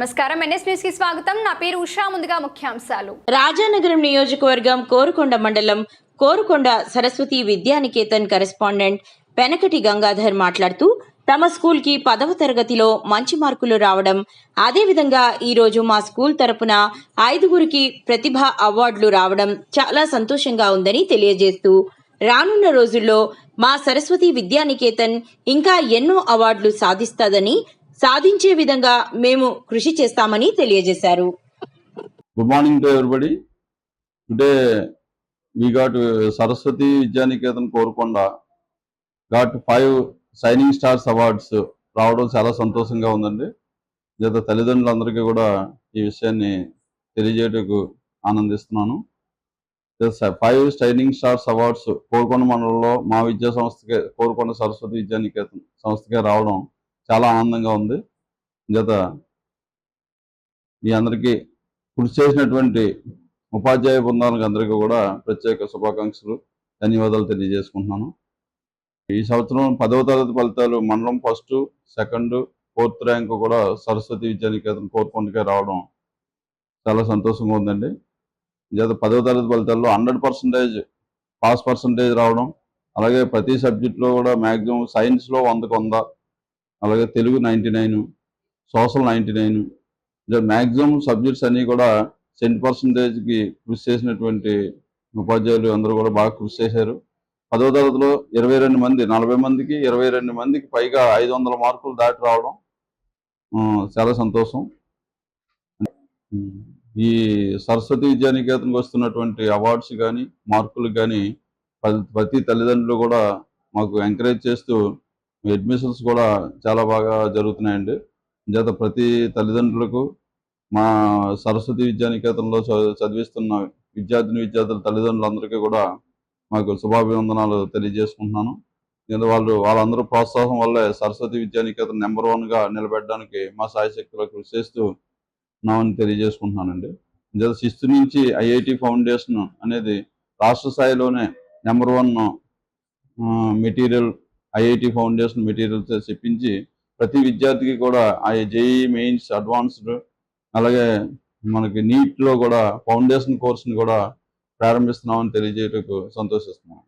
నమస్కారం. ఎన్ఎస్ న్యూస్కి స్వాగతం. నా పేరు ఉషా. ముందుగా ముఖ్యాంశాలు. రాజానగరం నియోజకవర్గం కోరుకొండ మండలం కోరుకొండ సరస్వతి విద్యానికేతన్ కరెస్పాండెంట్ పెనకటి గంగాధర్ మాట్లాడుతూ తమ స్కూల్కి పదవ తరగతిలో మంచి మార్కులు రావడం అదేవిధంగా ఈరోజు మా స్కూల్ తరపున ఐదుగురికి ప్రతిభ అవార్డులు రావడం చాలా సంతోషంగా ఉందని తెలియజేస్తూ రానున్న రోజుల్లో మా సరస్వతి విద్యానికేతన్ ఇంకా ఎన్నో అవార్డులు సాధిస్తాదని సాధించే విధంగా మేము కృషి చేస్తామని తెలియజేశారు. Good morning to everybody today we got Saraswathi Vidyaniketan Korukonda got five shining stars awards రావడం చాలా సంతోషంగా ఉందండి. చేత తల్లిదండ్రులందరికీ కూడా ఈ విషయాన్ని తెలియజేయటకు ఆనందిస్తున్నాను. Five shining stars awards Korukonda మండలంలో మా విద్యా సంస్థకే కోరుకొండ సరస్వతి విద్యానికేతన్ సంస్థకే రావడం చాలా ఆనందంగా ఉంది. చేత మీ అందరికీ కృషి చేసినటువంటి ఉపాధ్యాయ బృందాలకు అందరికీ కూడా ప్రత్యేక శుభాకాంక్షలు ధన్యవాదాలు తెలియజేసుకుంటున్నాను. ఈ సంవత్సరం పదవ తరగతి ఫలితాలు మండలం ఫస్ట్ సెకండ్ ఫోర్త్ ర్యాంక్ కూడా సరస్వతి విద్యానికేతన్ కోరుకొండకే రావడం చాలా సంతోషంగా ఉందండి. చేత పదవ తరగతి ఫలితాల్లో హండ్రెడ్ పర్సెంటేజ్ పాస్ పర్సంటేజ్ రావడం అలాగే ప్రతి సబ్జెక్ట్లో కూడా మ్యాక్సిమం సైన్స్లో వందకు వంద అలాగే Telugu ninety nine social ninety nine maximum subjects అన్నీ కూడా సెంట్ పర్సంటేజ్కి కృషి చేసినటువంటి ఉపాధ్యాయులు అందరూ కూడా బాగా కృషి చేశారు. పదో తరగతిలో ఇరవై రెండు మంది నలభై మందికి ఇరవై రెండు మందికి పైగా ఐదు వందల మార్కులు దాటి రావడం చాలా సంతోషం. ఈ సరస్వతి విద్యానికేతన్కి వస్తున్నటువంటి అవార్డ్స్ కానీ మార్కులు కానీ ప్రతి తల్లిదండ్రులు కూడా మాకు ఎంకరేజ్ చేస్తూ అడ్మిషన్స్ కూడా చాలా బాగా జరుగుతున్నాయండి. చేత ప్రతి తల్లిదండ్రులకు మా సరస్వతి విద్యానికేతనంలో చ- చదివిస్తున్న విద్యార్థిని విద్యార్థుల తల్లిదండ్రులందరికీ కూడా మాకు శుభాభివందనాలు తెలియజేసుకుంటున్నాను. ఎందుకంటే వాళ్ళు వాళ్ళందరూ ప్రోత్సాహం వల్లే సరస్వతి విద్యానికేతన్ నెంబర్ వన్గా నిలబెట్టడానికి మా సాయశక్తులు కృషి చేస్తూ ఉన్నామని తెలియజేసుకుంటున్నానండి. జత శిస్తు నుంచి ఐఐటి ఫౌండేషన్ అనేది రాష్ట్ర స్థాయిలోనే number one material IIT foundation materials చెప్పించి ప్రతి విద్యార్థికి కూడా ఆ జేఈ మెయిన్స్ అడ్వాన్స్డ్ అలాగే మనకి నీట్లో కూడా ఫౌండేషన్ కోర్సుని కూడా ప్రారంభిస్తున్నామని తెలియజేయటకు సంతోషిస్తున్నాం.